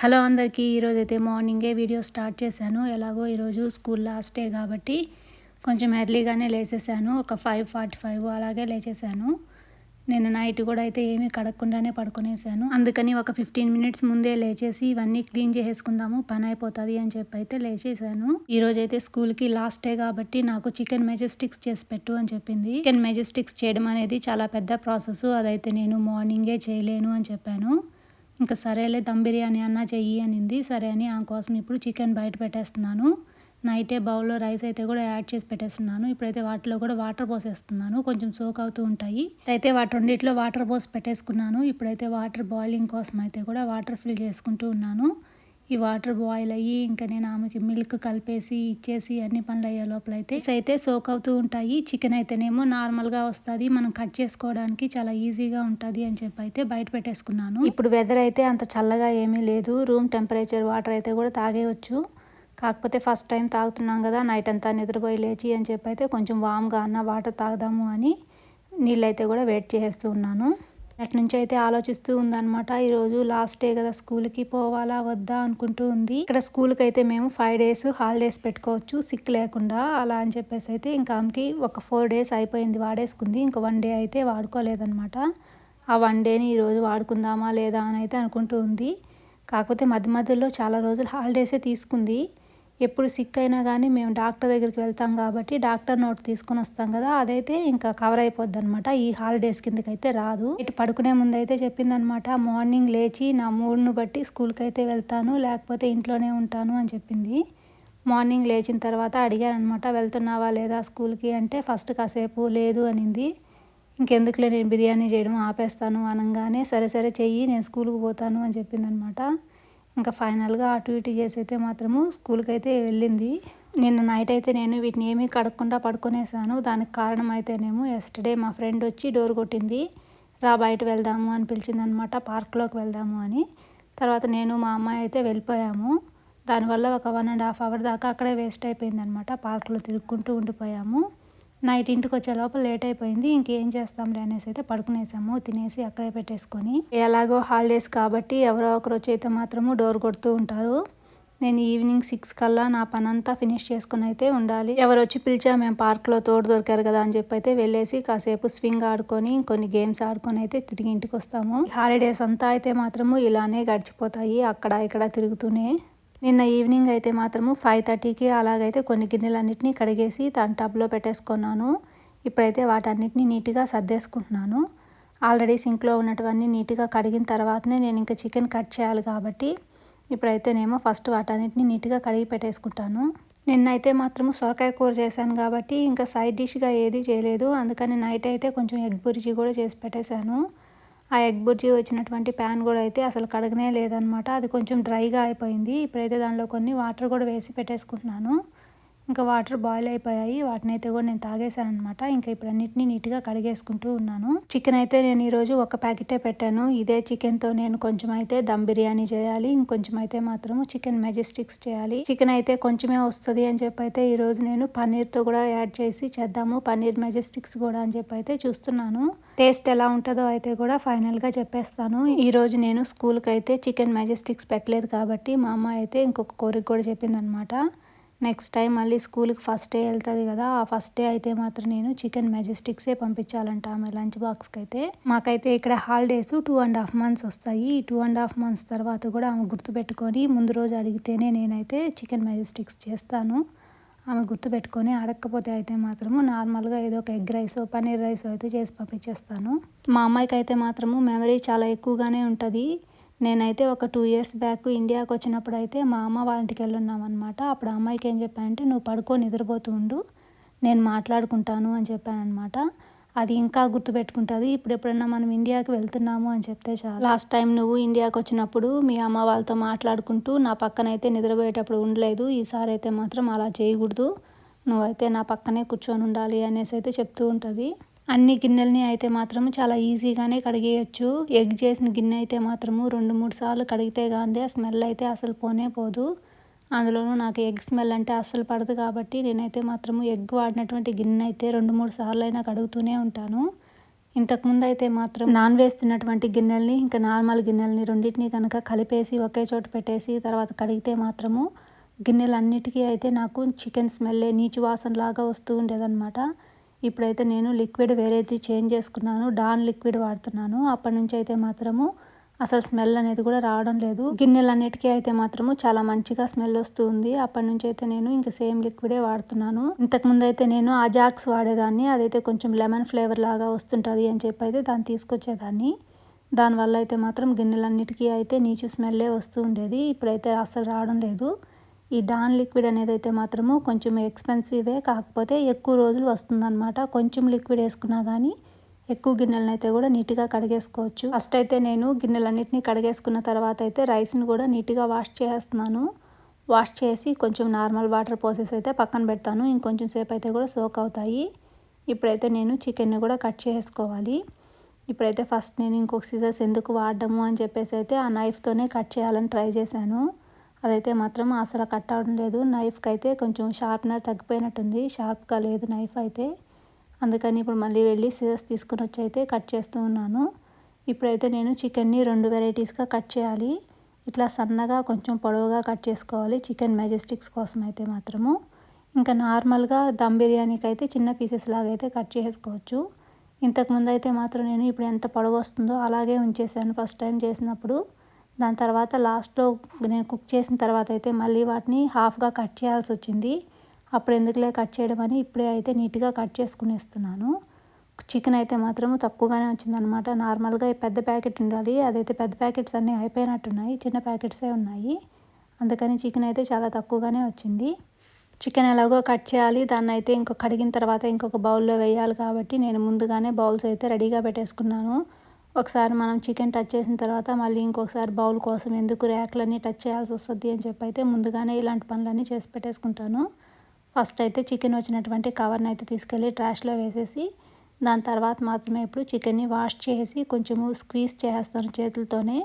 Hello అందరికీ ఈరోజు అయితే మార్నింగే వీడియో స్టార్ట్ చేశాను. ఎలాగో ఈరోజు స్కూల్ లాస్ట్ డే కాబట్టి కొంచెం ఎర్లీగానే లేచేసాను ఒక ఫైవ్ ఫార్టీ ఫైవ్ అలాగే లేచేసాను. నేను నైట్ కూడా అయితే ఏమీ కడగకుండానే పడుకునేసాను. అందుకని ఒక ఫిఫ్టీన్ మినిట్స్ ముందే లేచేసి ఇవన్నీ క్లీన్ చేసేసుకుందాము పని అయిపోతుంది అని చెప్పి అయితే లేచేసాను. ఈరోజు అయితే స్కూల్కి లాస్ట్ డే కాబట్టి నాకు చికెన్ మెజెస్టిక్స్ చేసి పెట్టు అని చెప్పింది. చికెన్ మెజెస్టిక్స్ చేయడం అనేది చాలా పెద్ద ప్రాసెస్. అదైతే నేను మార్నింగే చేయలేను అని చెప్పాను. ఇంకా సరేలే దమ్ బిర్యానీ అన్నా చెయ్యి అనింది. సరే అని ఆ కోసం ఇప్పుడు చికెన్ బయట పెట్టేస్తున్నాను. నైటే బౌల్లో రైస్ అయితే కూడా యాడ్ చేసి పెట్టేస్తున్నాను. ఇప్పుడైతే వాటిలో కూడా వాటర్ పోసేస్తున్నాను. కొంచెం సోక్ అవుతూ ఉంటాయి. అయితే వాటి రెండిట్లో వాటర్ పోసి పెట్టేసుకున్నాను. ఇప్పుడైతే వాటర్ బాయిలింగ్ కోసం అయితే కూడా వాటర్ ఫిల్ చేసుకుంటూ ఉన్నాను. ఈ వాటర్ బాయిల్ అయ్యి ఇంకా నేను ఆమెకి మిల్క్ కలిపేసి ఇచ్చేసి అన్ని పనులు అయ్యే లోపల అయితే అయితే సోక్ అవుతూ ఉంటాయి. చికెన్ అయితేనేమో నార్మల్గా వస్తుంది. మనం కట్ చేసుకోవడానికి చాలా ఈజీగా ఉంటుంది అని చెప్పి అయితే బయట పెట్టేసుకున్నాను. ఇప్పుడు వెదర్ అయితే అంత చల్లగా ఏమీ లేదు. రూమ్ టెంపరేచర్ వాటర్ అయితే కూడా తాగేయచ్చు. కాకపోతే ఫస్ట్ టైం తాగుతున్నాం కదా నైట్ అంతా నిద్రపోయి లేచి అని చెప్పి అయితే కొంచెం వామ్గా అన్న వాటర్ తాగుదాము అని నీళ్ళైతే కూడా వెయిట్ చేస్తూ ఉన్నాను. అటు నుంచి అయితే ఆలోచిస్తూ ఉందన్నమాట. ఈరోజు లాస్ట్ డే కదా స్కూల్కి పోవాలా వద్దా అనుకుంటూ ఉంది. ఇక్కడ స్కూల్కి అయితే మేము ఫైవ్ డేస్ హాలిడేస్ పెట్టుకోవచ్చు సిక్ లేకుండా అలా అని చెప్పేసి అయితే ఇంకా ఆమెకి ఒక ఫోర్ డేస్ అయిపోయింది వాడేసుకుంది. ఇంకా వన్ డే అయితే వాడుకోలేదన్నమాట. ఆ వన్ డేని ఈరోజు వాడుకుందామా లేదా అని అయితే అనుకుంటూ ఉంది. కాకపోతే మధ్య మధ్యలో చాలా రోజులు హాలిడేసే తీసుకుంది. ఎప్పుడు సిక్ అయినా కానీ మేము డాక్టర్ దగ్గరికి వెళ్తాం కాబట్టి డాక్టర్ నోట్ తీసుకొని వస్తాం కదా అదైతే ఇంకా కవర్ అయిపోద్ది అనమాట ఈ హాలిడేస్ కిందకి అయితే రాదు. ఇటు పడుకునే ముందు అయితే చెప్పిందనమాట మార్నింగ్ లేచి నా మూడ్ను బట్టి స్కూల్కి అయితే వెళ్తాను లేకపోతే ఇంట్లోనే ఉంటాను అని చెప్పింది. మార్నింగ్ లేచిన తర్వాత అడిగాను అనమాట వెళ్తున్నావా లేదా స్కూల్కి? అంటే ఫస్ట్ కాసేపు లేదు అనింది. ఇంకెందుకులే నేను బిర్యానీ చేయడం ఆపేస్తాను అనగానే సరే సరే చెయ్యి నేను స్కూల్కి పోతాను అని చెప్పిందనమాట ఇంకా ఫైనల్గా అటు ఇటు చేసి అయితే మాత్రము స్కూల్కి అయితే వెళ్ళింది. నిన్న నైట్ అయితే నేను వీటిని ఏమీ కడగకుండా పడుకునేసాను. దానికి కారణం అయితేనేమో ఎస్టర్డే మా ఫ్రెండ్ వచ్చి డోర్ కొట్టింది. రా బయట వెళ్దాము అని పిలిచిందనమాట పార్క్లోకి వెళ్దాము అని. తర్వాత నేను మా అమ్మాయి అయితే వెళ్ళిపోయాము. దానివల్ల ఒక వన్ అండ్ హాఫ్ అవర్ దాకా అక్కడే వేస్ట్ అయిపోయిందనమాట పార్క్లో తిరుక్కుంటూ ఉండిపోయాము. నైట్ ఇంటికి వచ్చే లోపల లేట్ అయిపోయింది ఇంకేం చేస్తాంలే అనేసి అయితే పడుకునేసాము. తినేసి అక్కడే పెట్టేసుకొని ఎలాగో హాలిడేస్ కాబట్టి ఎవరో ఒకరు వచ్చి అయితే మాత్రము డోర్ కొడుతూ ఉంటారు. నేను ఈవినింగ్ సిక్స్ కల్లా నా పని అంతా ఫినిష్ చేసుకుని అయితే ఉండాలి. ఎవరు వచ్చి పిలిచా మేము పార్క్లో తోడు దొరికారు కదా అని చెప్పి అయితే వెళ్ళేసి కాసేపు స్వింగ్ ఆడుకొని కొన్ని గేమ్స్ ఆడుకొని అయితే తిరిగి ఇంటికి వస్తాము. హాలిడేస్ అంతా అయితే మాత్రము ఇలానే గడిచిపోతాయి అక్కడ ఇక్కడ తిరుగుతూనే. నిన్న ఈవినింగ్ అయితే మాత్రము ఫైవ్ థర్టీకి అలాగైతే కొన్ని గిన్నెలన్నింటినీ కడిగేసి తన టబ్లో పెట్టేసుకున్నాను. ఇప్పుడైతే వాటన్నిటిని నీట్గా సర్దేసుకుంటున్నాను. ఆల్రెడీ సింక్లో ఉన్నటువన్నీ నీట్గా కడిగిన తర్వాతనే నేను ఇంకా చికెన్ కట్ చేయాలి కాబట్టి ఇప్పుడైతేనేమో ఫస్ట్ వాటన్నిటిని నీట్గా కడిగి పెట్టేసుకుంటాను. నిన్నైతే మాత్రము సొరకాయ కూర చేశాను కాబట్టి ఇంకా సైడ్ డిష్గా ఏది చేయలేదు. అందుకని నైట్ అయితే కొంచెం ఎగ్ బుర్జీ కూడా చేసి పెట్టేశాను. ఆ ఎగ్ బుర్జీ వచ్చినటువంటి ప్యాన్ కూడా అయితే అసలు కడగనే లేదనమాట అది కొంచెం డ్రైగా అయిపోయింది. ఇప్పుడైతే దానిలో కొన్ని వాటర్ కూడా వేసి పెట్టేసుకుంటున్నాను. ఇంకా వాటర్ బాయిల్ అయిపోయాయి. వాటిని అయితే కూడా నేను తాగేశాను అనమాట ఇంకా ఇప్పుడు అన్నిటినీ నీట్గా కడిగేసుకుంటూ ఉన్నాను. చికెన్ అయితే నేను ఈరోజు ఒక ప్యాకెటే పెట్టాను. ఇదే చికెన్తో నేను కొంచెం అయితే దమ్ బిర్యానీ చేయాలి. ఇంకొంచెం అయితే మాత్రము చికెన్ మెజెస్టిక్స్ చేయాలి. చికెన్ అయితే కొంచెమే వస్తుంది అని చెప్పి అయితే ఈరోజు నేను పన్నీర్తో కూడా యాడ్ చేసి చేద్దాము. పన్నీర్ మెజెస్టిక్స్ కూడా అని చెప్పి అయితే చూస్తున్నాను. టేస్ట్ ఎలా ఉంటుందో అయితే కూడా ఫైనల్గా చెప్పేస్తాను. ఈరోజు నేను స్కూల్కి అయితే చికెన్ మెజెస్టిక్స్ పెట్టలేదు కాబట్టి మా అమ్మ అయితే ఇంకొక కోరిక కూడా చెప్పిందనమాట నెక్స్ట్ టైం మళ్ళీ స్కూల్కి ఫస్ట్ డే వెళ్తుంది కదా ఆ ఫస్ట్ డే అయితే మాత్రం నేను చికెన్ మెజెస్టిక్సే పంపించాలంట ఆమె లంచ్ బాక్స్కి అయితే మాకైతే ఇక్కడ holidays two and half months వస్తాయి. ఈ టూ అండ్ హాఫ్ మంత్స్ తర్వాత కూడా ఆమె గుర్తుపెట్టుకొని ముందు రోజు అడిగితేనే నేనైతే చికెన్ మెజెస్టిక్స్ చేస్తాను. ఆమె గుర్తుపెట్టుకొని అడగకపోతే అయితే మాత్రము నార్మల్గా ఏదో ఒక ఎగ్ రైస్ పన్నీర్ రైస్ అయితే చేసి పంపించేస్తాను. మా అమ్మాయికి అయితే మాత్రము మెమరీ చాలా ఎక్కువగానే ఉంటుంది. నేనైతే ఒక టూ ఇయర్స్ బ్యాక్ ఇండియాకి వచ్చినప్పుడు అయితే మా అమ్మ వాళ్ళ ఇంటికి వెళ్ళున్నాం అనమాట అప్పుడు అమ్మాయికి ఏం చెప్పానంటే నువ్వు పడుకో నిద్రపోతూ ఉండు. నేను మాట్లాడుకుంటాను అని చెప్పానమాట అది ఇంకా గుర్తుపెట్టుకుంటుంది. ఇప్పుడు ఎప్పుడన్నా మనం ఇండియాకి వెళ్తున్నాము అని చెప్తే చాలు. లాస్ట్ టైం నువ్వు ఇండియాకి వచ్చినప్పుడు మీ అమ్మ వాళ్ళతో మాట్లాడుకుంటూ నా పక్కన అయితే నిద్రపోయేటప్పుడు ఉండలేదు. ఈసారి అయితే మాత్రం అలా చేయకూడదు. నువ్వైతే నా పక్కనే కూర్చొని ఉండాలి అనేసి అయితే చెప్తూ ఉంటుంది. అన్ని గిన్నెలని అయితే మాత్రము చాలా ఈజీగానే కడిగేయచ్చు. ఎగ్ చేసిన గిన్నె అయితే మాత్రము రెండు మూడు సార్లు కడిగితే కానీ ఆ స్మెల్ అయితే అసలు పోనే పోదు. అందులోనూ నాకు ఎగ్ స్మెల్ అంటే అస్సలు పడదు కాబట్టి నేనైతే మాత్రము ఎగ్ వాడినటువంటి గిన్నె అయితే రెండు మూడు సార్లు అయినా కడుగుతూనే ఉంటాను. ఇంతకుముందు అయితే మాత్రం నాన్ వెజ్ తిన్నటువంటి గిన్నెల్ని ఇంకా నార్మల్ గిన్నెల్ని రెండింటిని కనుక కలిపేసి ఒకే చోట పెట్టేసి తర్వాత కడిగితే మాత్రము గిన్నెలన్నిటికీ అయితే నాకు చికెన్ స్మెల్లే నీచు వాసనలాగా వస్తూ ఉండేదన్నమాట. ఇప్పుడైతే నేను లిక్విడ్ వేరేది చేంజ్ చేసుకున్నాను. డాన్ లిక్విడ్ వాడుతున్నాను. అప్పటి నుంచి అయితే మాత్రము అసలు స్మెల్ అనేది కూడా రావడం లేదు. గిన్నెలన్నిటికీ అయితే మాత్రము చాలా మంచిగా స్మెల్ వస్తుంది. అప్పటి నుంచి అయితే నేను ఇంకా సేమ్ లిక్విడే వాడుతున్నాను. ఇంతకుముందు అయితే నేను అజాక్స్ వాడేదాన్ని. అదైతే కొంచెం లెమన్ ఫ్లేవర్ లాగా వస్తుంటుంది అని చెప్పి అయితే దాన్ని తీసుకొచ్చేదాన్ని. దానివల్ల అయితే మాత్రం గిన్నెలన్నిటికీ అయితే నీచు స్మెల్లే వస్తూ ఉండేది. ఇప్పుడైతే అసలు రావడం లేదు. ఈ డాన్ లిక్విడ్ అనేది అయితే మాత్రము కొంచెం ఎక్స్పెన్సివే కాకపోతే ఎక్కువ రోజులు వస్తుందన్నమాట. కొంచెం లిక్విడ్ వేసుకున్నా కానీ ఎక్కువ గిన్నెలను అయితే కూడా నీట్గా కడిగేసుకోవచ్చు. ఫస్ట్ అయితే నేను గిన్నెలన్నింటినీ కడిగేసుకున్న తర్వాత అయితే రైస్ని కూడా నీట్గా వాష్ చేస్తున్నాను. వాష్ చేసి కొంచెం నార్మల్ వాటర్ పోసేసి అయితే పక్కన పెడతాను. ఇంకొంచెం సేపు అయితే కూడా సోక్ అవుతాయి. ఇప్పుడైతే నేను చికెన్ని కూడా కట్ చేసుకోవాలి. ఇప్పుడైతే ఫస్ట్ నేను ఇంకొక సీజర్స్ ఎందుకు వాడడము అని చెప్పేసి అయితే ఆ నైఫ్తోనే కట్ చేయాలని ట్రై చేశాను. అదైతే మాత్రం అసలు కట్ అవడం లేదు. నైఫ్కి అయితే కొంచెం షార్ప్నర్ తగ్గిపోయినట్టుంది. షార్ప్గా లేదు నైఫ్ అయితే. అందుకని ఇప్పుడు మళ్ళీ వెళ్ళి సీజర్స్ తీసుకుని వచ్చి అయితే కట్ చేస్తూ ఉన్నాను. ఇప్పుడైతే నేను చికెన్ని రెండు వెరైటీస్గా కట్ చేయాలి. ఇట్లా సన్నగా కొంచెం పొడవుగా కట్ చేసుకోవాలి చికెన్ మెజెస్టిక్స్ కోసం అయితే మాత్రము. ఇంకా నార్మల్గా దమ్ బిర్యానీకి అయితే చిన్న పీసెస్ లాగా అయితే కట్ చేసుకోవచ్చు. ఇంతకుముందు అయితే మాత్రం నేను ఇప్పుడు ఎంత పొడవు వస్తుందో అలాగే ఉంచేసాను ఫస్ట్ టైం చేసినప్పుడు. దాని తర్వాత లాస్ట్లో నేను కుక్ చేసిన తర్వాత అయితే మళ్ళీ వాటిని హాఫ్గా కట్ చేయాల్సి వచ్చింది. అప్పుడు ఎందుకులే కట్ చేయడం అని ఇప్పుడే అయితే నీట్గా కట్ చేసుకునేస్తున్నాను. చికెన్ అయితే మాత్రం తక్కువగానే వచ్చిందనమాట. నార్మల్గా పెద్ద ప్యాకెట్ ఉండాలి. అదైతే పెద్ద ప్యాకెట్స్ అన్నీ అయిపోయినట్టున్నాయి. చిన్న ప్యాకెట్సే ఉన్నాయి. అందుకని చికెన్ అయితే చాలా తక్కువగానే వచ్చింది. చికెన్ ఎలాగో కట్ చేయాలి. దాన్ని అయితే ఇంకొక కడిగిన తర్వాత ఇంకొక బౌల్లో వేయాలి కాబట్టి నేను ముందుగానే బౌల్స్ అయితే రెడీగా పెట్టేసుకున్నాను. ఒకసారి మనం చికెన్ టచ్ చేసిన తర్వాత మళ్ళీ ఇంకొకసారి బౌల్ కోసం ఎందుకు ర్యాక్లన్నీ టచ్ చేయాల్సి వస్తుంది అని చెప్పి అయితే ముందుగానే ఇలాంటి పనులన్నీ చేసి పెట్టేసుకుంటాను. ఫస్ట్ అయితే చికెన్ వచ్చినటువంటి కవర్ని అయితే తీసుకెళ్ళి ట్రాష్లో వేసేసి దాని తర్వాత మాత్రమే ఇప్పుడు చికెన్ని వాష్ చేసి కొంచెము స్క్వీజ్ చేస్తాను చేతులతోనే.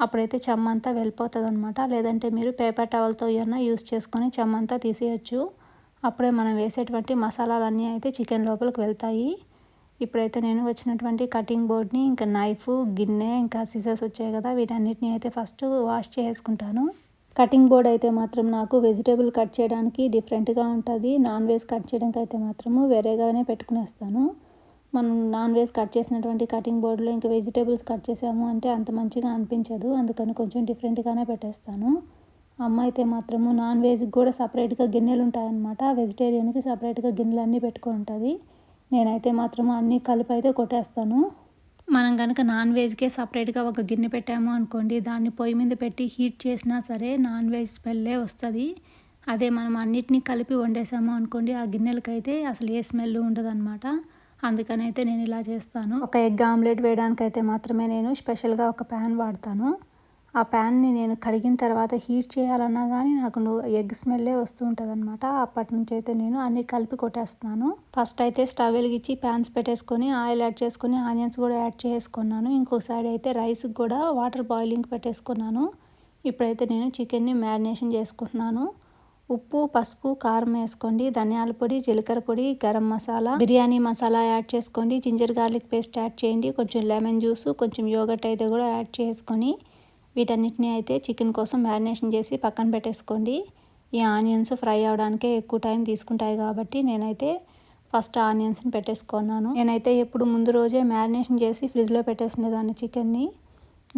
అప్పుడైతే చెమ్మంతా వెళ్ళిపోతుంది అనమాట లేదంటే మీరు పేపర్ టవల్తో ఏమన్నా యూస్ చేసుకొని చెమ్మంతా తీసేయచ్చు. అప్పుడే మనం వేసేటువంటి మసాలాలన్నీ అయితే చికెన్ లోపలికి వెళ్తాయి. ఇప్పుడైతే నేను వచ్చినటువంటి కటింగ్ బోర్డ్ని ఇంకా నైఫ్ గిన్నె ఇంకా సిజర్స్ వచ్చాయి కదా వీటన్నిటిని అయితే ఫస్ట్ వాష్ చేసుకుంటాను. కటింగ్ బోర్డ్ అయితే మాత్రం నాకు వెజిటేబుల్ కట్ చేయడానికి డిఫరెంట్గా ఉంటుంది. నాన్ వెజ్ కట్ చేయడానికి అయితే మాత్రము వేరేగానే పెట్టుకునేస్తాను. మనం నాన్ వెజ్ కట్ చేసినటువంటి కటింగ్ బోర్డులో ఇంకా వెజిటేబుల్స్ కట్ చేసాము అంటే అంత మంచిగా అనిపించదు. అందుకని కొంచెం డిఫరెంట్గానే పెట్టేస్తాను. అమ్మ అయితే మాత్రము నాన్ వెజ్కి కూడా సపరేట్గా గిన్నెలు ఉంటాయన్నమాట. వెజిటేరియన్కి సపరేట్గా గిన్నెలు అన్నీ పెట్టుకొని ఉంటుంది. నేనైతే మాత్రం అన్నీ కలిపి అయితే కొట్టేస్తాను. మనం కనుక నాన్ వెజ్కే సపరేట్గా ఒక గిన్నె పెట్టాము అనుకోండి దాన్ని పొయ్యి మీద పెట్టి హీట్ చేసినా సరే నాన్ వెజ్ స్మెల్లే వస్తుంది. అదే మనం అన్నిటినీ కలిపి వండేసాము అనుకోండి ఆ గిన్నెలకైతే అసలు ఏ స్మెల్ ఉండదు అనమాట అందుకనైతే నేను ఇలా చేస్తాను. ఒక ఎగ్ ఆమ్లెట్ వేయడానికైతే మాత్రమే నేను స్పెషల్గా ఒక ప్యాన్ వాడతాను. ఆ ప్యాన్ని నేను కడిగిన తర్వాత హీట్ చేయాలన్నా కానీ నాకు ఎగ్ స్మెల్లే వస్తూ ఉంటుంది అనమాట అప్పటి నుంచి అయితే నేను అన్ని కలిపి కొట్టేస్తున్నాను. ఫస్ట్ అయితే స్టవ్ వెలిగించి ప్యాన్స్ పెట్టేసుకొని ఆయిల్ యాడ్ చేసుకొని ఆనియన్స్ కూడా యాడ్ చేసుకున్నాను. ఇంకో సైడ్ అయితే రైస్కి కూడా వాటర్ బాయిలింగ్ పెట్టేసుకున్నాను. ఇప్పుడైతే నేను చికెన్ని మ్యారినేషన్ చేసుకుంటున్నాను. ఉప్పు పసుపు కారం వేసుకోండి. ధనియాల పొడి జీలకర్ర పొడి గరం మసాలా బిర్యానీ మసాలా యాడ్ చేసుకోండి. జింజర్ గార్లిక్ పేస్ట్ యాడ్ చేయండి. కొంచెం లెమన్ జ్యూస్ కొంచెం యోగట్ అయితే కూడా యాడ్ చేసుకొని వీటన్నిటిని అయితే చికెన్ కోసం మ్యారినేషన్ చేసి పక్కన పెట్టేసుకోండి. ఈ ఆనియన్స్ ఫ్రై అవడానికే ఎక్కువ టైం తీసుకుంటాయి కాబట్టి నేనైతే ఫస్ట్ ఆనియన్స్ని పెట్టేసుకున్నాను. నేనైతే ఎప్పుడు ముందు రోజే మ్యారినేషన్ చేసి ఫ్రిడ్జ్లో పెట్టేసుకునేదాన్ని చికెన్ని.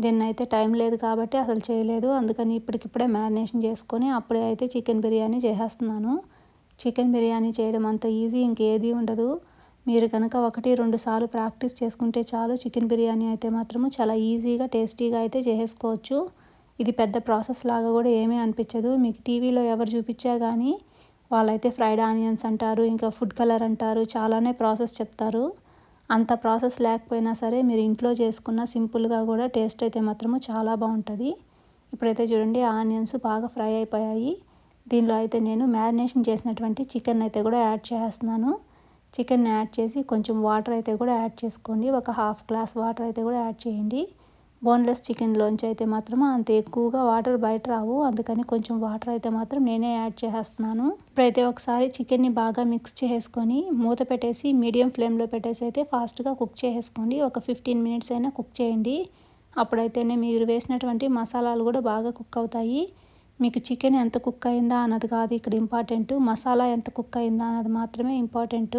దీన్ని అయితే టైం లేదు కాబట్టి అసలు చేయలేదు. అందుకని ఇప్పటికిప్పుడే మ్యారినేషన్ చేసుకొని అప్పుడే అయితే చికెన్ బిర్యానీ చేసేస్తున్నాను. చికెన్ బిర్యానీ చేయడం అంత ఈజీ ఇంకేది ఉండదు. మీరు కనుక ఒకటి రెండు సార్లు ప్రాక్టీస్ చేసుకుంటే చాలు. చికెన్ బిర్యానీ అయితే మాత్రము చాలా ఈజీగా టేస్టీగా అయితే చేసుకోవచ్చు ఇది పెద్ద ప్రాసెస్ లాగా కూడా ఏమీ అనిపించదు. మీకు టీవీలో ఎవరు చూపించా కానీ వాళ్ళైతే ఫ్రైడ్ ఆనియన్స్ అంటారు ఇంకా ఫుడ్ కలర్ అంటారు చాలానే ప్రాసెస్ చెప్తారు. అంత ప్రాసెస్ లేకపోయినా సరే మీరు ఇంట్లో చేసుకున్న సింపుల్గా కూడా టేస్ట్ అయితే మాత్రము చాలా బాగుంటుంది. ఇప్పుడైతే చూడండి ఆనియన్స్ బాగా ఫ్రై అయిపోయాయి. దీనిలో అయితే నేను మ్యారినేషన్ చేసినటువంటి చికెన్ అయితే కూడా యాడ్ చేస్తున్నాను. చికెన్ యాడ్ చేసి కొంచెం వాటర్ అయితే కూడా యాడ్ చేసుకోండి. ఒక హాఫ్ గ్లాస్ వాటర్ అయితే కూడా యాడ్ చేయండి. బోన్లెస్ చికెన్లోంచి అయితే మాత్రం అంత ఎక్కువగా వాటర్ బయట రావు. అందుకని కొంచెం వాటర్ అయితే మాత్రం నేనే యాడ్ చేసేస్తున్నాను. ఇప్పుడైతే ఒకసారి చికెన్ని బాగా మిక్స్ చేసుకొని మూత పెట్టేసి మీడియం ఫ్లేమ్లో పెట్టేసి అయితే ఫాస్ట్గా కుక్ చేసుకోండి. ఒక ఫిఫ్టీన్ మినిట్స్ అయినా కుక్ చేయండి. అప్పుడైతేనే మీరు వేసినటువంటి మసాలాలు కూడా బాగా కుక్ అవుతాయి. మీకు చికెన్ ఎంత కుక్ అయిందా అన్నది కాదు ఇక్కడ ఇంపార్టెంట్ మసాలా ఎంత కుక్ అయిందా అన్నది మాత్రమే ఇంపార్టెంట్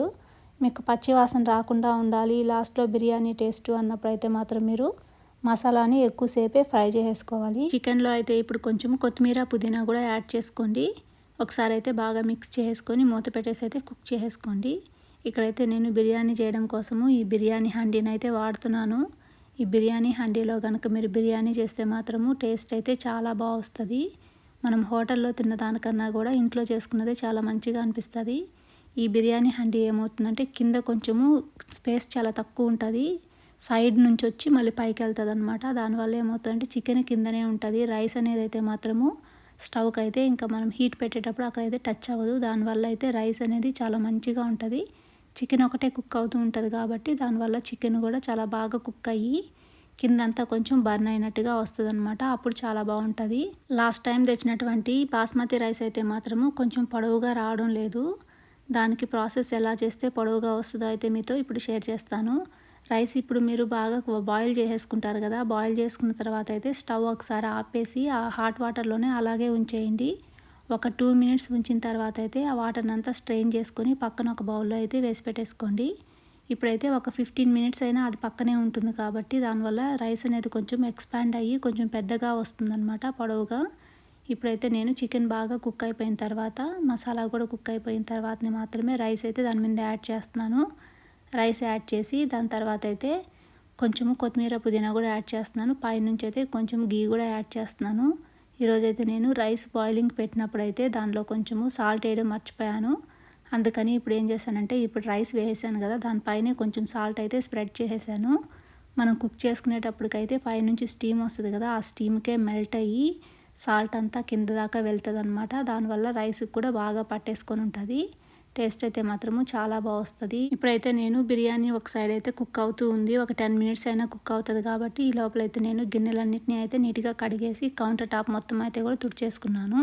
మీకు పచ్చివాసన రాకుండా ఉండాలి లాస్ట్లో బిర్యానీ టేస్ట్ అన్నప్పుడు అయితే మాత్రం మీరు మసాలాని ఎక్కువసేపే ఫ్రై చేసుకోవాలి. చికెన్లో అయితే ఇప్పుడు కొంచెం కొత్తిమీర పుదీనా కూడా యాడ్ చేసుకోండి. ఒకసారి అయితే బాగా మిక్స్ చేసుకొని మూత పెట్టేసి అయితే కుక్ చేసుకోండి. ఇక్కడైతే నేను బిర్యానీ చేయడం కోసము ఈ బిర్యానీ హండీని అయితే వాడుతున్నాను. ఈ బిర్యానీ హండీలో కనుక మీరు బిర్యానీ చేస్తే మాత్రము టేస్ట్ అయితే చాలా బాగా వస్తుంది. మనం హోటల్లో తిన్న దానికన్నా కూడా ఇంట్లో చేసుకున్నదే చాలా మంచిగా అనిపిస్తుంది. ఈ బిర్యానీ హండీ ఏమవుతుందంటే కింద కొంచెము స్పేస్ చాలా తక్కువ ఉంటుంది. సైడ్ నుంచి వచ్చి మళ్ళీ పైకి వెళ్తుంది అనమాట దానివల్ల ఏమవుతుందంటే చికెన్ కిందనే ఉంటుంది. రైస్ అనేది అయితే మాత్రము స్టవ్కి అయితే ఇంకా మనం హీట్ పెట్టేటప్పుడు అక్కడైతే టచ్ అవ్వదు. దానివల్ల అయితే రైస్ అనేది చాలా మంచిగా ఉంటుంది. చికెన్ ఒకటే కుక్ అవుతూ ఉంటుంది కాబట్టి దానివల్ల చికెన్ కూడా చాలా బాగా కుక్ అయ్యి కిందంతా కొంచెం బర్న్ అయినట్టుగా వస్తుంది అనమాట అప్పుడు చాలా బాగుంటుంది. లాస్ట్ టైం తెచ్చినటువంటి బాస్మతి రైస్ అయితే మాత్రము కొంచెం పొడవుగా రావడం లేదు. దానికి ప్రాసెస్ ఎలా చేస్తే పొడవుగా వస్తుందో అయితే మీతో ఇప్పుడు షేర్ చేస్తాను. రైస్ ఇప్పుడు మీరు బాగా బాయిల్ చేసేసుకుంటారు కదా బాయిల్ చేసుకున్న తర్వాత అయితే స్టవ్ ఒకసారి ఆపేసి ఆ హాట్ వాటర్లోనే అలాగే ఉంచేయండి. ఒక టూ మినిట్స్ ఉంచిన తర్వాత అయితే ఆ వాటర్ని అంతా స్ట్రెయిన్ చేసుకొని పక్కన ఒక బౌల్లో అయితే వేసి పెట్టేసుకోండి. ఇప్పుడైతే ఒక ఫిఫ్టీన్ మినిట్స్ అయినా అది పక్కనే ఉంటుంది కాబట్టి దానివల్ల రైస్ అనేది కొంచెం ఎక్స్పాండ్ అయ్యి కొంచెం పెద్దగా వస్తుందన్నమాట పొడవుగా. ఇప్పుడైతే నేను చికెన్ బాగా కుక్ అయిపోయిన తర్వాత మసాలా కూడా కుక్ అయిపోయిన తర్వాతనే మాత్రమే రైస్ అయితే దాని మీద యాడ్ చేస్తున్నాను. రైస్ యాడ్ చేసి దాని తర్వాత అయితే కొంచెము కొత్తిమీర పుదీనా కూడా యాడ్ చేస్తున్నాను. పైనుంచి అయితే కొంచెం గీ కూడా యాడ్ చేస్తున్నాను. ఈరోజైతే నేను రైస్ బాయిలింగ్ పెట్టినప్పుడు అయితే దానిలో కొంచెము సాల్ట్ వేయడం మర్చిపోయాను. అందుకని ఇప్పుడు ఏం చేశానంటే ఇప్పుడు రైస్ వేసాను కదా దానిపైనే కొంచెం సాల్ట్ అయితే స్ప్రెడ్ చేసేసాను. మనం కుక్ చేసుకునేటప్పటికైతే పైనుంచి స్టీమ్ వస్తుంది కదా ఆ స్టీమ్కే మెల్ట్ అయ్యి సాల్ట్ అంతా కింద దాకా వెళ్తుంది అనమాట దానివల్ల రైస్కి కూడా బాగా పట్టేసుకొని ఉంటుంది. టేస్ట్ అయితే మాత్రము చాలా బాగా వస్తుంది. ఇప్పుడైతే నేను బిర్యానీ ఒక సైడ్ అయితే కుక్ అవుతూ ఉంది. ఒక టెన్ మినిట్స్ అయినా కుక్ అవుతుంది కాబట్టి ఈ లోపలైతే నేను గిన్నెలన్నింటినీ అయితే నీట్గా కడిగేసి కౌంటర్ టాప్ మొత్తం అయితే కూడా తుడిచేసుకున్నాను.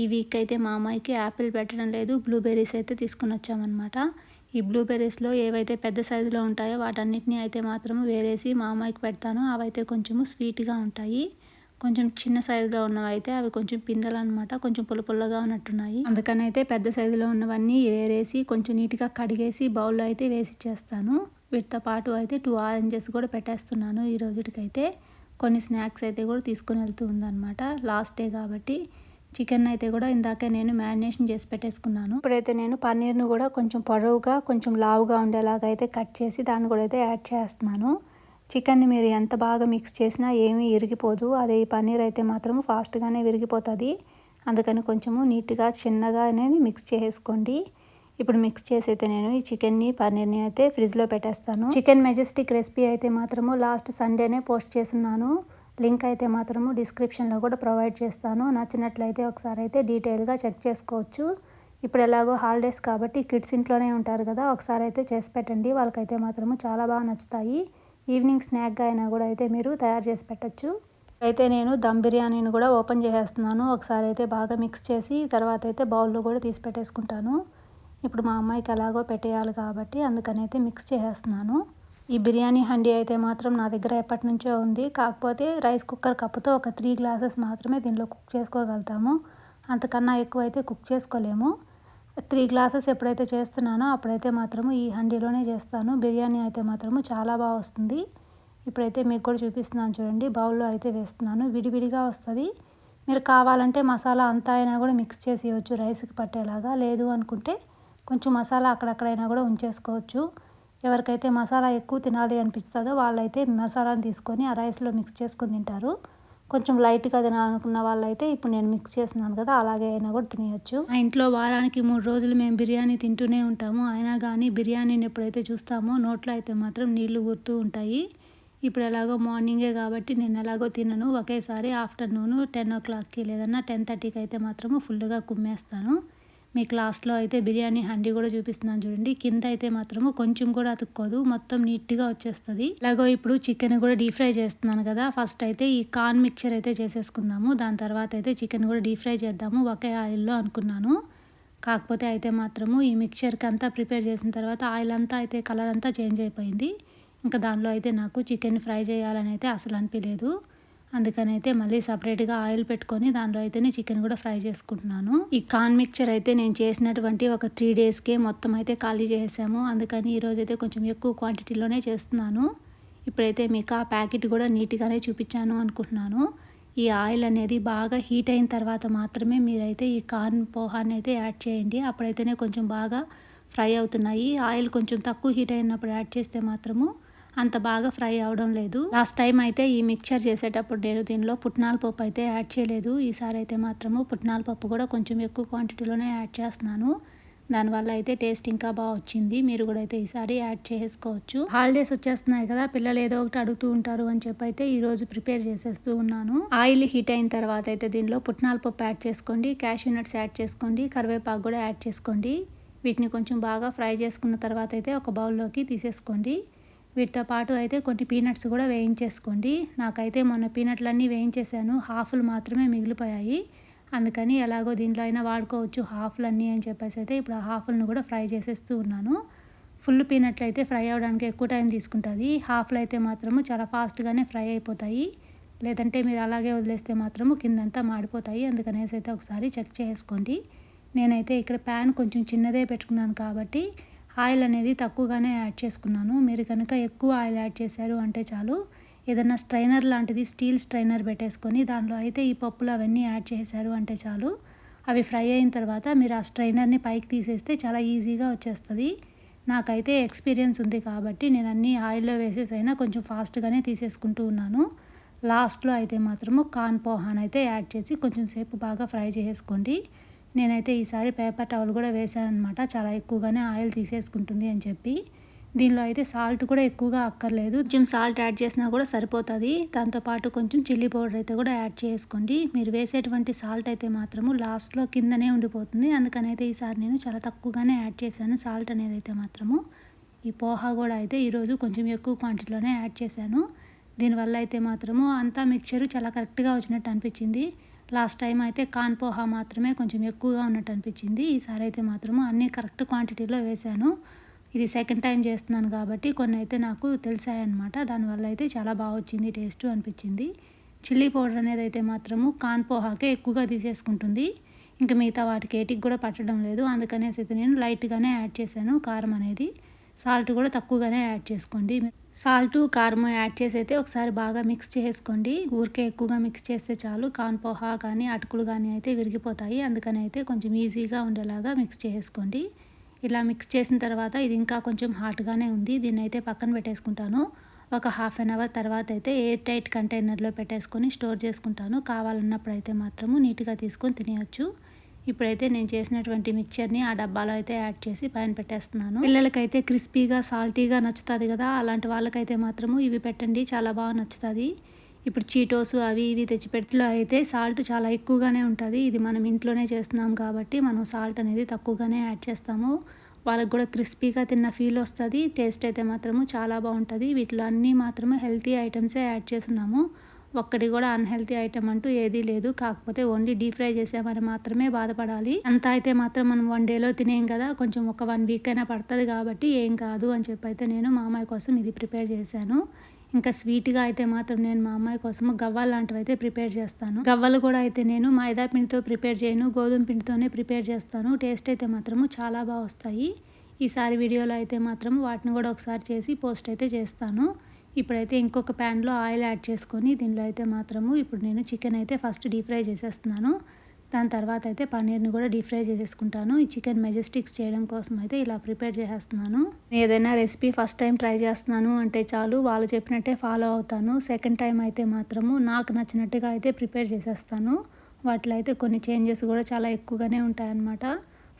ఈ వీక్ అయితే మా అమ్మాయికి యాపిల్ పెట్టడం లేదు బ్లూబెర్రీస్ అయితే తీసుకుని వచ్చామన్నమాట. ఈ బ్లూబెర్రీస్లో ఏవైతే పెద్ద సైజులో ఉంటాయో వాటన్నిటిని అయితే మాత్రము వేరేసి మా అమ్మాయికి పెడతాను. అవైతే కొంచెము స్వీట్గా ఉంటాయి. కొంచెం చిన్న సైజులో ఉన్నవి అయితే అవి కొంచెం పిందెలు అనమాట కొంచెం పుల్ల పుల్లగా ఉన్నట్టున్నాయి. అందుకని అయితే పెద్ద సైజులో ఉన్నవన్నీ వేరేసి కొంచెం నీట్గా కడిగేసి బౌల్లో అయితే వేసి ఇచ్చేస్తాను. వీటితో పాటు అయితే టూ ఆరెంజెస్ కూడా పెట్టేస్తున్నాను ఈ రోజుటికైతే. కొన్ని స్నాక్స్ అయితే కూడా తీసుకుని వెళ్తూ ఉందన్నమాట. లాస్ట్ డే కాబట్టి చికెన్ అయితే కూడా ఇందాకే నేను మ్యారినేషన్ చేసి పెట్టేసుకున్నాను. ఇప్పుడైతే నేను పన్నీర్ను కూడా కొంచెం పొడవుగా కొంచెం లావుగా ఉండేలాగా అయితే కట్ చేసి దాన్ని కూడా అయితే యాడ్ చేస్తున్నాను. చికెన్ని మీరు ఎంత బాగా మిక్స్ చేసినా ఏమీ ఇరిగిపోదు. అదే ఈ పన్నీర్ అయితే మాత్రం ఫాస్ట్గానే విరిగిపోతుంది. అందుకని కొంచెము నీట్గా చిన్నగా అనేది మిక్స్ చేసుకోండి. ఇప్పుడు మిక్స్ చేసి అయితే నేను ఈ చికెన్ని పన్నీర్ని అయితే ఫ్రిడ్జ్లో పెట్టేస్తాను. చికెన్ మెజెస్టిక్ రెసిపీ అయితే మాత్రము లాస్ట్ సండేనే పోస్ట్ చేస్తున్నాను. లింక్ అయితే మాత్రము డిస్క్రిప్షన్లో కూడా ప్రొవైడ్ చేస్తాను. నచ్చినట్లయితే ఒకసారి అయితే డీటెయిల్గా చెక్ చేసుకోవచ్చు. ఇప్పుడు ఎలాగో హాలిడేస్ కాబట్టి కిడ్స్ ఇంట్లోనే ఉంటారు కదా ఒకసారి అయితే చేసి పెట్టండి. వాళ్ళకైతే మాత్రము చాలా బాగా నచ్చుతాయి. ఈవినింగ్ స్నాక్గా అయినా కూడా అయితే మీరు తయారు చేసి పెట్టచ్చు. అయితే నేను దమ్ బిర్యానీని కూడా ఓపెన్ చేసేస్తున్నాను. ఒకసారి అయితే బాగా మిక్స్ చేసి తర్వాత అయితే బౌల్లో కూడా తీసి పెట్టేసుకుంటాను. ఇప్పుడు మా అమ్మాయికి ఎలాగో పెట్టేయాలి కాబట్టి అందుకనైతే మిక్స్ చేసేస్తున్నాను. ఈ బిర్యానీ హండీ అయితే మాత్రం నా దగ్గర ఎప్పటి నుంచో ఉంది. కాకపోతే రైస్ కుక్కర్ కప్పుతో ఒక త్రీ గ్లాసెస్ మాత్రమే దీనిలో కుక్ చేసుకోగలుగుతాము. అంతకన్నా ఎక్కువ అయితే కుక్ చేసుకోలేము. త్రీ గ్లాసెస్ ఎప్పుడైతే చేస్తున్నానో అప్పుడైతే మాత్రము ఈ హండీలోనే చేస్తాను. బిర్యానీ అయితే మాత్రము చాలా బాగా వస్తుంది. ఇప్పుడైతే మీకు కూడా చూపిస్తున్నాను చూడండి. బౌల్లో అయితే వేస్తున్నాను. విడివిడిగా వస్తుంది. మీరు కావాలంటే మసాలా అంతా అయినా కూడా మిక్స్ చేసి ఇవ్వచ్చు రైస్కి పట్టేలాగా. లేదు అనుకుంటే కొంచెం మసాలా అక్కడక్కడైనా కూడా ఉంచేసుకోవచ్చు. ఎవరికైతే మసాలా ఎక్కువ తినాలి అనిపిస్తుందో వాళ్ళైతే మసాలాను తీసుకొని ఆ రైస్లో మిక్స్ చేసుకొని తింటారు. కొంచెం లైట్గా తినాలనుకున్న వాళ్ళైతే ఇప్పుడు నేను మిక్స్ చేస్తున్నాను కదా అలాగే అయినా కూడా తినేయచ్చు. ఆ ఇంట్లో వారానికి మూడు రోజులు మేము బిర్యానీ తింటూనే ఉంటాము. అయినా కానీ బిర్యానీని ఎప్పుడైతే చూస్తామో నోట్లో అయితే మాత్రం నీళ్ళు గుర్తూ ఉంటాయి. ఇప్పుడు ఎలాగో మార్నింగే కాబట్టి నేను ఎలాగో తినను. ఒకేసారి ఆఫ్టర్నూన్ టెన్ ఓ క్లాక్కి లేదన్నా టెన్ థర్టీకి అయితే మాత్రము ఫుల్గా కుమ్మేస్తాను. మీకు లాస్ట్లో అయితే బిర్యానీ హండీ కూడా చూపిస్తున్నాను చూడండి. కింద అయితే మాత్రము కొంచెం కూడా అతుక్కోదు. మొత్తం నీట్గా వచ్చేస్తుంది. ఇలాగో ఇప్పుడు చికెన్ కూడా డీప్ ఫ్రై చేస్తున్నాను కదా. ఫస్ట్ అయితే ఈ కార్న్ మిక్చర్ అయితే చేసేసుకుందాము. దాని తర్వాత అయితే చికెన్ కూడా డీప్ ఫ్రై చేద్దాము. ఒకే ఆయిల్లో అనుకున్నాను. కాకపోతే అయితే మాత్రము ఈ మిక్చర్కి అంతా ప్రిపేర్ చేసిన తర్వాత ఆయిల్ అంతా అయితే కలర్ అంతా చేంజ్ అయిపోయింది. ఇంకా దానిలో అయితే నాకు చికెన్ ఫ్రై చేయాలని అయితే అసలు అనిపించలేదు అందుకని అయితే మళ్ళీ సపరేట్గా ఆయిల్ పెట్టుకొని దానిలో అయితేనే చికెన్ కూడా ఫ్రై చేసుకుంటున్నాను. ఈ కాన్ మిక్చర్ అయితే నేను చేసినటువంటి ఒక త్రీ డేస్కే మొత్తం అయితే ఖాళీ చేసాము అందుకని ఈరోజు అయితే కొంచెం ఎక్కువ క్వాంటిటీలోనే చేస్తున్నాను. ఇప్పుడైతే మీకు ఆ ప్యాకెట్ కూడా నీట్గానే చూపించాను అనుకుంటున్నాను. ఈ ఆయిల్ అనేది బాగా హీట్ అయిన తర్వాత మాత్రమే మీరైతే ఈ కార్న్ పోహాన్ని అయితే యాడ్ చేయండి. అప్పుడైతేనే కొంచెం బాగా ఫ్రై అవుతున్నాయి. ఆయిల్ కొంచెం తక్కువ హీట్ అయినప్పుడు యాడ్ చేస్తే మాత్రము అంత బాగా ఫ్రై అవడం లేదు. లాస్ట్ టైం అయితే ఈ మిక్చర్ చేసేటప్పుడు నేను దీనిలో పుట్నాల పప్పు అయితే యాడ్ చేయలేదు. ఈసారి అయితే మాత్రము పుట్నాల పప్పు కూడా కొంచెం ఎక్కువ క్వాంటిటీలోనే యాడ్ చేస్తున్నాను. దానివల్ల అయితే టేస్ట్ ఇంకా బాగా వచ్చింది. మీరు కూడా అయితే ఈసారి యాడ్ చేసుకోవచ్చు. హాలిడేస్ వచ్చేస్తున్నాయి కదా పిల్లలు ఏదో ఒకటి అడుగుతూ ఉంటారు అని చెప్పి అయితే ఈరోజు ప్రిపేర్ చేసేస్తూ ఉన్నాను. ఆయిల్ హీట్ అయిన తర్వాత అయితే దీనిలో పుట్నాల పప్పు యాడ్ చేసుకోండి. క్యాషూ నట్స్ యాడ్ చేసుకోండి. కరివేపాకు కూడా యాడ్ చేసుకోండి. వీటిని కొంచెం బాగా ఫ్రై చేసుకున్న తర్వాత అయితే ఒక బౌల్లోకి తీసేసుకోండి. వీటితో పాటు అయితే కొన్ని పీనట్స్ కూడా వేయించేసుకోండి. నాకైతే మొన్న పీనట్లన్నీ వేయించేసాను. హాఫ్లు మాత్రమే మిగిలిపోయాయి. అందుకని ఎలాగో దీంట్లో అయినా వాడుకోవచ్చు హాఫ్లన్నీ అని చెప్పేసి అయితే ఇప్పుడు ఆ హాఫ్లను కూడా ఫ్రై చేసేస్తూ ఉన్నాను. ఫుల్ పీనట్లు అయితే ఫ్రై అవ్వడానికి ఎక్కువ టైం తీసుకుంటుంది. హాఫ్లు అయితే మాత్రము చాలా ఫాస్ట్గానే ఫ్రై అయిపోతాయి. లేదంటే మీరు అలాగే వదిలేస్తే మాత్రము కిందంతా మాడిపోతాయి. అందుకనేసి అయితే ఒకసారి చెక్ చేసుకోండి. నేనైతే ఇక్కడ ప్యాన్ కొంచెం చిన్నదే పెట్టుకున్నాను కాబట్టి ఆయిల్ అనేది తక్కువగానే యాడ్ చేసుకున్నాను. మీరు కనుక ఎక్కువ ఆయిల్ యాడ్ చేశారు అంటే చాలు. ఏదన్నా స్ట్రైనర్ లాంటిది స్టీల్ స్ట్రైనర్ పెట్టేసుకొని దాంట్లో అయితే ఈ పప్పులు అవన్నీ యాడ్ చేశారు అంటే చాలు. అవి ఫ్రై అయిన తర్వాత మీరు ఆ స్ట్రైనర్ని పైకి తీసేస్తే చాలా ఈజీగా వచ్చేస్తుంది. నాకైతే ఎక్స్పీరియన్స్ ఉంది కాబట్టి నేను అన్నీ ఆయిల్లో వేసేసైనా కొంచెం ఫాస్ట్గానే తీసేసుకుంటూ ఉన్నాను. లాస్ట్లో అయితే మాత్రము కాన్ పోహాన్ అయితే యాడ్ చేసి కొంచెం సేపు బాగా ఫ్రై చేసుకోండి నేనైతే ఈసారి పేపర్ టవల్ కూడా వేశానమాట చాలా ఎక్కువగానే ఆయిల్ తీసేసుకుంటుంది అని చెప్పి. దీనిలో అయితే సాల్ట్ కూడా ఎక్కువగా అక్కర్లేదు. కొంచెం సాల్ట్ యాడ్ చేసినా కూడా సరిపోతుంది. దాంతోపాటు కొంచెం చిల్లీ పౌడర్ అయితే కూడా యాడ్ చేసుకోండి. మీరు వేసేటువంటి సాల్ట్ అయితే మాత్రము లాస్ట్లో కిందనే ఉండిపోతుంది. అందుకని అయితే ఈసారి నేను చాలా తక్కువగానే యాడ్ చేశాను సాల్ట్ అనేది అయితే మాత్రము. ఈ పోహా కూడా అయితే ఈరోజు కొంచెం ఎక్కువ క్వాంటిటీలోనే యాడ్ చేశాను. దీనివల్ల అయితే మాత్రము అంతా మిక్చరు చాలా కరెక్ట్గా వచ్చినట్టు అనిపించింది. లాస్ట్ టైం అయితే కాన్ పోహా మాత్రమే కొంచెం ఎక్కువగా ఉన్నట్టు అనిపించింది. ఈసారి అయితే మాత్రము అన్నీ కరెక్ట్ క్వాంటిటీలో వేశాను. ఇది సెకండ్ టైం చేస్తున్నాను కాబట్టి కొన్ని అయితే నాకు తెలిసాయన్నమాట. దానివల్ల అయితే చాలా బాగా వచ్చింది టేస్ట్ అనిపించింది. చిల్లీ పౌడర్ అనేది అయితే మాత్రము కాన్ పోహాకే ఎక్కువగా తీసేసుకుంటుంది. ఇంకా మిగతా వాటికి ఏటికి కూడా పట్టడం లేదు. అందుకనేసి అయితే నేను లైట్గానే యాడ్ చేశాను కారం అనేది. సాల్ట్ కూడా తక్కువగానే యాడ్ చేసుకోండి. సాల్ట్ కారం యాడ్ చేసి అయితే ఒకసారి బాగా మిక్స్ చేసుకోండి. ఊరికే ఎక్కువగా మిక్స్ చేస్తే చాలు. కాన్ పోహా కానీ అటుకులు కానీ అయితే విరిగిపోతాయి. అందుకని అయితే కొంచెం ఈజీగా ఉండేలాగా మిక్స్ చేసుకోండి. ఇలా మిక్స్ చేసిన తర్వాత ఇది ఇంకా కొంచెం హాట్గానే ఉంది. దీన్ని అయితే పక్కన పెట్టేసుకుంటాను. ఒక హాఫ్ అన్ అవర్ తర్వాత అయితే ఎయిర్ టైట్ కంటైనర్లో పెట్టేసుకొని స్టోర్ చేసుకుంటాను. కావాలన్నప్పుడు అయితే మాత్రము నీట్గా తీసుకొని తినేయచ్చు. ఇప్పుడైతే నేను చేసినటువంటి మిక్చర్ని ఆ డబ్బాలో అయితే యాడ్ చేసి పైన పెట్టేస్తున్నాను. పిల్లలకైతే క్రిస్పీగా సాల్టీగా నచ్చుతుంది కదా అలాంటి వాళ్ళకైతే మాత్రము ఇవి పెట్టండి చాలా బాగా నచ్చుతుంది. ఇప్పుడు చీటోస్ అవి ఇవి తెచ్చి పెట్టలో అయితే సాల్ట్ చాలా ఎక్కువగానే ఉంటుంది. ఇది మనం ఇంట్లోనే చేస్తున్నాం కాబట్టి మనం సాల్ట్ అనేది తక్కువగానే యాడ్ చేస్తాము. వాళ్ళకి కూడా క్రిస్పీగా తిన్న ఫీల్ వస్తుంది టేస్ట్ అయితే మాత్రము చాలా బాగుంటుంది. వీటిలో అన్నీ మాత్రము హెల్తీ ఐటమ్సే యాడ్ చేస్తున్నాము. ఒక్కటి కూడా అన్హెల్తీ ఐటమ్ అంటూ ఏదీ లేదు. కాకపోతే ఓన్లీ డీప్ ఫ్రై చేసామని మాత్రమే బాధపడాలి. అంత అయితే మాత్రం మనం వన్ డేలో తినేం కదా. కొంచెం ఒక వన్ వీక్ అయినా పడుతుంది కాబట్టి ఏం కాదు అని చెప్పి అయితే నేను మా అమ్మాయి కోసం ఇది ప్రిపేర్ చేశాను. ఇంకా స్వీట్గా అయితే మాత్రం నేను మా అమ్మాయి కోసం గవ్వలు లాంటివి అయితే ప్రిపేర్ చేస్తాను. గవ్వలు కూడా అయితే నేను మైదా పిండితో ప్రిపేర్ చేయను. గోధుమ పిండితోనే ప్రిపేర్ చేస్తాను. టేస్ట్ అయితే మాత్రము చాలా బాగా వస్తాయి. ఈసారి వీడియోలో అయితే మాత్రం వాటిని కూడా ఒకసారి చేసి పోస్ట్ అయితే చేస్తాను. ఇప్పుడైతే ఇంకొక ప్యాన్లో ఆయిల్ యాడ్ చేసుకొని దీనిలో అయితే మాత్రము ఇప్పుడు నేను చికెన్ అయితే ఫస్ట్ డీప్ ఫ్రై చేసేస్తున్నాను. దాని తర్వాత అయితే పన్నీర్ని కూడా డీప్ ఫ్రై చేసేసుకుంటాను. ఈ చికెన్ మెజెస్టిక్స్ చేయడం కోసం అయితే ఇలా ప్రిపేర్ చేసేస్తున్నాను. ఏదైనా రెసిపీ ఫస్ట్ టైం ట్రై చేస్తున్నాను అంటే చాలు వాళ్ళు చెప్పినట్టే ఫాలో అవుతాను. సెకండ్ టైం అయితే మాత్రము నాకు నచ్చినట్టుగా అయితే ప్రిపేర్ చేసేస్తాను. వాటిలో అయితే కొన్ని చేంజెస్ కూడా చాలా ఎక్కువగానే ఉంటాయన్నమాట.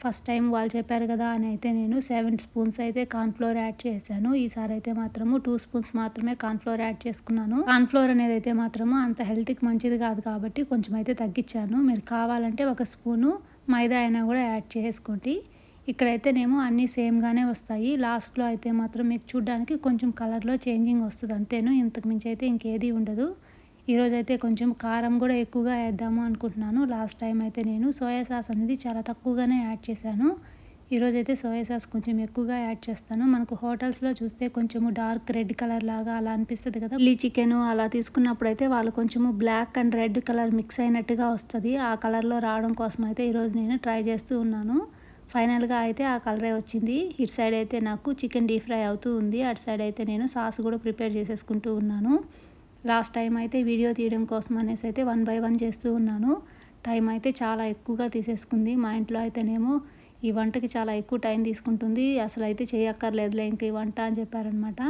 ఫస్ట్ టైం వాళ్ళు చెప్పారు కదా అని అయితే నేను సెవెన్ స్పూన్స్ అయితే కార్న్ఫ్లోర్ యాడ్ చేశాను. ఈసారి అయితే మాత్రము టూ స్పూన్స్ మాత్రమే కార్న్ఫ్లోర్ యాడ్ చేసుకున్నాను. కార్న్ఫ్లోర్ అనేది అయితే మాత్రము అంత హెల్త్కి మంచిది కాదు కాబట్టి కొంచెం అయితే తగ్గించాను. మీరు కావాలంటే ఒక స్పూను మైదా అయినా కూడా యాడ్ చేసుకోండి. ఇక్కడైతే నేమో అన్నీ సేమ్గానే వస్తాయి. లాస్ట్లో అయితే మాత్రం మీకు చూడడానికి కొంచెం కలర్లో చేంజింగ్ వస్తుంది అంతేను. ఇంతకు మించి అయితే ఇంకేది ఉండదు. ఈరోజు అయితే కొంచెం కారం కూడా ఎక్కువగా వేద్దాము అనుకుంటున్నాను. లాస్ట్ టైం అయితే నేను సోయా సాస్ అనేది చాలా తక్కువగానే యాడ్ చేశాను. ఈరోజు అయితే సోయా సాస్ కొంచెం ఎక్కువగా యాడ్ చేస్తాను. మనకు హోటల్స్లో చూస్తే కొంచెము డార్క్ రెడ్ కలర్ లాగా అలా అనిపిస్తుంది కదా. చిల్లీ చికెన్ అలా తీసుకున్నప్పుడు అయితే వాళ్ళు కొంచెము black and red colour mix అయినట్టుగా వస్తుంది. ఆ కలర్లో రావడం కోసం అయితే ఈరోజు నేను ట్రై చేస్తూ ఉన్నాను. ఫైనల్గా అయితే ఆ కలరే వచ్చింది. ఇటు సైడ్ అయితే నాకు చికెన్ డీప్ ఫ్రై అవుతూ ఉంది. అటు సైడ్ అయితే నేను సాస్ కూడా ప్రిపేర్ చేసేసుకుంటూ ఉన్నాను. లాస్ట్ టైం అయితే వీడియో తీయడం కోసం అనేసి అయితే వన్ బై వన్ చేస్తూ ఉన్నాను. టైం అయితే చాలా ఎక్కువగా తీసేసుకుంది. మా ఇంట్లో అయితేనేమో ఈ వంటకి చాలా ఎక్కువ టైం తీసుకుంటుంది. అసలు అయితే చేయక్కర్లేదులే ఇంక ఈ వంట అని చెప్పారనమాట.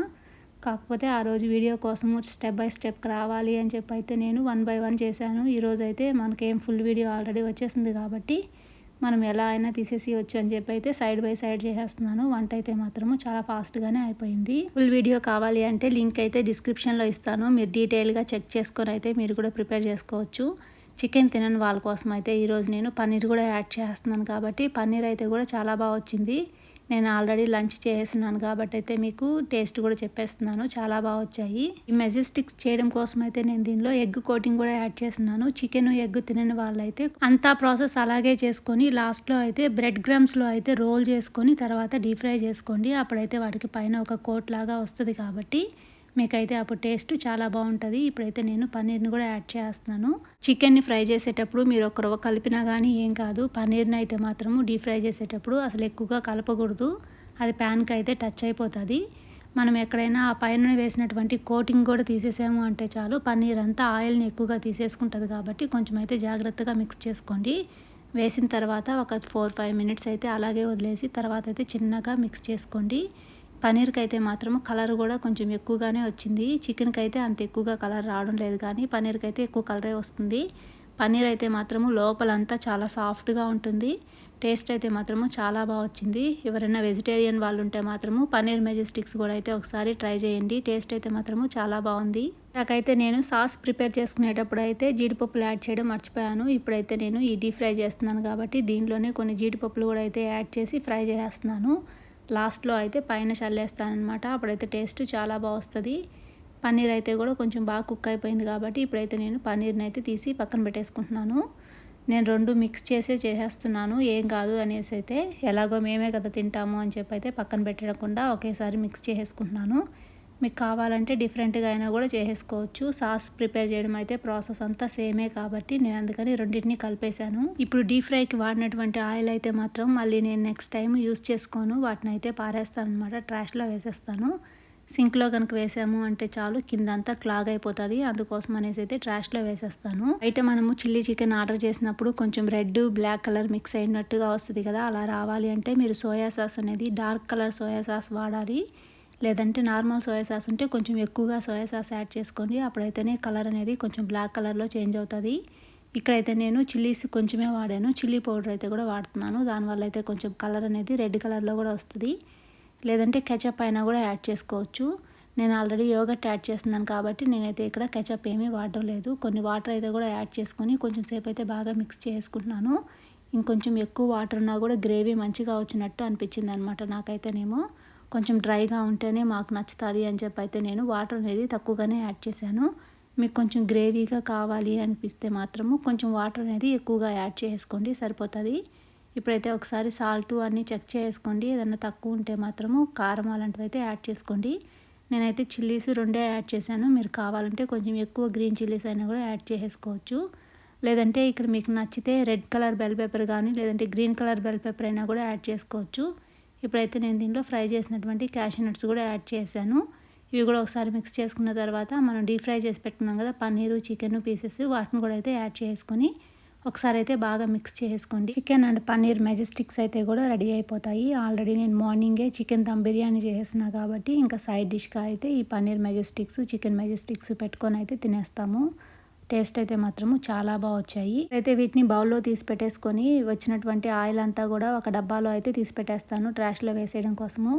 కాకపోతే ఆ రోజు వీడియో కోసము స్టెప్ బై స్టెప్ రావాలి అని చెప్పి అయితే నేను వన్ బై వన్ చేశాను. ఈరోజు అయితే మనకేం ఫుల్ వీడియో ఆల్రెడీ వచ్చేసింది కాబట్టి మనం ఎలా అయినా తీసేసి అని చెప్పి అయితే సైడ్ బై సైడ్ చేసేస్తున్నాను. వంట అయితే మాత్రము చాలా ఫాస్ట్గానే అయిపోయింది. ఫుల్ వీడియో కావాలి అంటే లింక్ అయితే డిస్క్రిప్షన్లో ఇస్తాను. మీరు డీటెయిల్గా చెక్ చేసుకొని అయితే మీరు కూడా ప్రిపేర్ చేసుకోవచ్చు. చికెన్ తినని వాళ్ళ కోసం అయితే ఈరోజు నేను పన్నీర్ కూడా యాడ్ చేస్తున్నాను కాబట్టి పన్నీర్ అయితే కూడా చాలా బాగా వచ్చింది. నేను ఆల్రెడీ లంచ్ చేసేసినాను కాబట్టి అయితే మీకు టేస్ట్ కూడా చెప్పేస్తున్నాను. చాలా బాగా వచ్చాయి. ఈ మెజెస్టిక్స్ చేయడం కోసం అయితే నేను దీనిలో ఎగ్ కోటింగ్ కూడా యాడ్ చేస్తున్నాను. చికెన్ ఎగ్ తినని వాళ్ళైతే అంతా ప్రాసెస్ అలాగే చేసుకొని లాస్ట్లో అయితే బ్రెడ్ గ్రమ్స్లో అయితే రోల్ చేసుకొని తర్వాత డీప్ ఫ్రై చేసుకోండి. అప్పుడైతే వాటికి పైన ఒక కోట్ లాగా వస్తుంది కాబట్టి మీకైతే అప్పుడు టేస్ట్ చాలా బాగుంటుంది. ఇప్పుడైతే నేను పన్నీర్ని కూడా యాడ్ చేస్తున్నాను. చికెన్ని ఫ్రై చేసేటప్పుడు మీరు ఒక రవ్వ కలిపినా కానీ ఏం కాదు. పన్నీర్ని అయితే మాత్రము డీప్ ఫ్రై చేసేటప్పుడు అసలు ఎక్కువగా కలపకూడదు. అది ప్యాన్కి అయితే టచ్ అయిపోతుంది. మనం ఎక్కడైనా ఆ పైన వేసినటువంటి కోటింగ్ కూడా తీసేసాము అంటే చాలు పన్నీర్ అంతా ఆయిల్ని ఎక్కువగా తీసేసుకుంటుంది కాబట్టి కొంచెం అయితే జాగ్రత్తగా మిక్స్ చేసుకోండి. వేసిన తర్వాత ఒక ఫోర్ ఫైవ్ మినిట్స్ అయితే అలాగే వదిలేసి తర్వాత అయితే చిన్నగా మిక్స్ చేసుకోండి. పనీర్కి అయితే మాత్రం కలర్ కూడా కొంచెం ఎక్కువగానే వచ్చింది. చికెన్కి అయితే అంత ఎక్కువగా కలర్ రావడం లేదు కానీ పనీర్కి అయితే ఎక్కువ కలరే వస్తుంది. పన్నీర్ అయితే మాత్రము లోపలంతా చాలా సాఫ్ట్గా ఉంటుంది. టేస్ట్ అయితే మాత్రము చాలా బాగా వచ్చింది. ఎవరైనా వెజిటేరియన్ వాళ్ళు ఉంటే మాత్రము పన్నీర్ మెజెస్టిక్స్ కూడా అయితే ఒకసారి ట్రై చేయండి. టేస్ట్ అయితే మాత్రము చాలా బాగుంది నాకైతే నేను సాస్ ప్రిపేర్ చేసుకునేటప్పుడు అయితే జీడిపప్పులు యాడ్ చేయడం మర్చిపోయాను. ఇప్పుడైతే నేను ఈ డీప్ ఫ్రై చేస్తున్నాను కాబట్టి దీంట్లోనే కొన్ని జీడిపప్పులు కూడా అయితే యాడ్ చేసి ఫ్రై చేస్తున్నాను. లాస్ట్లో అయితే పైన చల్లేస్తానమాట అప్పుడైతే టేస్ట్ చాలా బాగా వస్తుంది. పన్నీర్ అయితే కూడా కొంచెం బాగా కుక్ అయిపోయింది కాబట్టి ఇప్పుడైతే నేను పన్నీర్ని అయితే తీసి పక్కన పెట్టేసుకుంటున్నాను. నేను రెండు మిక్స్ చేసే చేసేస్తున్నాను. ఏం కాదు అనేసి అయితే ఎలాగో మేమే కదా తింటాము అని చెప్పి అయితే పక్కన పెట్టకుండా ఒకేసారి మిక్స్ చేసేసుకుంటున్నాను. మీకు కావాలంటే డిఫరెంట్గా అయినా కూడా చేసేసుకోవచ్చు. సాస్ ప్రిపేర్ చేయడం అయితే ప్రాసెస్ అంతా సేమే కాబట్టి నేను అందుకని రెండింటిని కలిపేశాను. ఇప్పుడు డీప్ ఫ్రైకి వాడినటువంటి ఆయిల్ అయితే మాత్రం మళ్ళీ నేను నెక్స్ట్ టైం యూస్ చేసుకోను. వాటిని అయితే పారేస్తాను అనమాట ట్రాష్లో వేసేస్తాను. సింక్లో కనుక వేసాము అంటే చాలు కిందంతా క్లాగ్ అయిపోతుంది. అందుకోసం అనేసి అయితే ట్రాష్లో వేసేస్తాను. అయితే మనము చిల్లీ చికెన్ ఆర్డర్ చేసినప్పుడు కొంచెం రెడ్ బ్లాక్ కలర్ మిక్స్ అయినట్టుగా వస్తుంది కదా అలా రావాలి అంటే మీరు సోయా సాస్ అనేది డార్క్ కలర్ సోయా సాస్ వాడాలి. లేదంటే నార్మల్ సోయా సాస్ ఉంటే కొంచెం ఎక్కువగా సోయా సాస్ యాడ్ చేసుకోండి. అప్పుడైతేనే కలర్ అనేది కొంచెం బ్లాక్ కలర్లో చేంజ్ అవుతుంది. ఇక్కడైతే నేను చిల్లీస్ కొంచెమే వాడాను. చిల్లీ పౌడర్ అయితే కూడా వాడుతున్నాను. దానివల్ల అయితే కొంచెం కలర్ అనేది రెడ్ కలర్లో కూడా వస్తుంది. లేదంటే కెచప్ అయినా కూడా యాడ్ చేసుకోవచ్చు. నేను ఆల్రెడీ యోగట్ యాడ్ చేస్తున్నాను కాబట్టి నేనైతే ఇక్కడ కెచప్ ఏమీ వాడడం లేదు. కొన్ని వాటర్ అయితే కూడా యాడ్ చేసుకొని కొంచెం సేపు అయితే బాగా మిక్స్ చేసుకుంటున్నాను. ఇంకొంచెం ఎక్కువ వాటర్ ఉన్నా కూడా గ్రేవీ మంచిగా వచ్చినట్టు అనిపించింది అనమాట నాకైతేనేమో. కొంచెం డ్రైగా ఉంటేనే మాకు నచ్చుతుంది అని చెప్పి అయితే నేను వాటర్ అనేది తక్కువగానే యాడ్ చేశాను. మీకు కొంచెం గ్రేవీగా కావాలి అనిపిస్తే మాత్రము కొంచెం వాటర్ అనేది ఎక్కువగా యాడ్ చేసుకోండి సరిపోతుంది. ఇప్పుడైతే ఒకసారి సాల్ట్ అన్నీ చెక్ చేసుకోండి ఏదన్నా తక్కువ ఉంటే మాత్రము కారం అలాంటివి అయితే యాడ్ చేసుకోండి. నేనైతే చిల్లీస్ రెండే యాడ్ చేశాను. మీరు కావాలంటే కొంచెం ఎక్కువ గ్రీన్ చిల్లీస్ అయినా కూడా యాడ్ చేసుకోవచ్చు లేదంటే ఇక్కడ మీకు నచ్చితే రెడ్ కలర్ బెల్ పేపర్ కానీ లేదంటే గ్రీన్ కలర్ బెల్ పేపర్ అయినా కూడా యాడ్ చేసుకోవచ్చు. ఇప్పుడైతే నేను దీంట్లో ఫ్రై చేసినటువంటి క్యాషూ నట్స్ కూడా యాడ్ చేశాను. ఇవి కూడా ఒకసారి మిక్స్ చేసుకున్న తర్వాత మనం డీప్ ఫ్రై చేసి పెట్టుకున్నాం కదా పన్నీరు చికెన్ పీసెస్ వాటిని కూడా అయితే యాడ్ చేసుకొని ఒకసారి అయితే బాగా మిక్స్ చేసుకోండి. చికెన్ అండ్ పన్నీర్ మెజెస్టిక్స్ అయితే కూడా రెడీ అయిపోతాయి. ఆల్రెడీ నేను మార్నింగే చికెన్ దమ్ బిర్యానీ చేస్తున్నా కాబట్టి ఇంకా సైడ్ డిష్గా అయితే ఈ పన్నీర్ మెజెస్టిక్స్ చికెన్ మెజెస్టిక్స్ పెట్టుకొని అయితే తినేస్తాము. టేస్ట్ అయితే మాత్రము చాలా బాగా వచ్చాయి. అయితే వీటిని బౌల్లో తీసి పెట్టేసుకొని వచ్చినటువంటి ఆయిల్ అంతా కూడా ఒక డబ్బాలో అయితే తీసి పెట్టేస్తాను. ట్రాష్లో వేసేయడం కోసము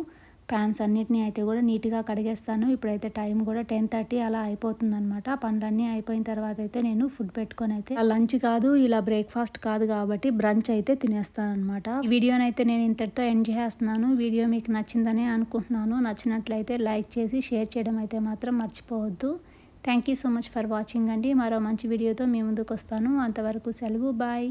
ప్యాన్స్ అన్నిటినీ అయితే కూడా నీట్గా కడిగేస్తాను. ఇప్పుడైతే టైం కూడా టెన్ థర్టీ అలా అయిపోతుంది అనమాట పనులన్నీ అయిపోయిన తర్వాత అయితే నేను ఫుడ్ పెట్టుకొని అయితే లంచ్ కాదు ఇలా బ్రేక్ఫాస్ట్ కాదు కాబట్టి బ్రంచ్ అయితే తినేస్తాను అనమాట ఈ వీడియోని అయితే నేను ఇంతటితో ఎండ్ చేస్తున్నాను. వీడియో మీకు నచ్చిందనే అనుకుంటున్నాను. నచ్చినట్లయితే లైక్ చేసి షేర్ చేయడం అయితే మాత్రం మర్చిపోవద్దు. Thank you so much for watching అండి. మరో మంచి వీడియోతో మీ ముందుకు వస్తాను అంతవరకు సెలవు. బాయ్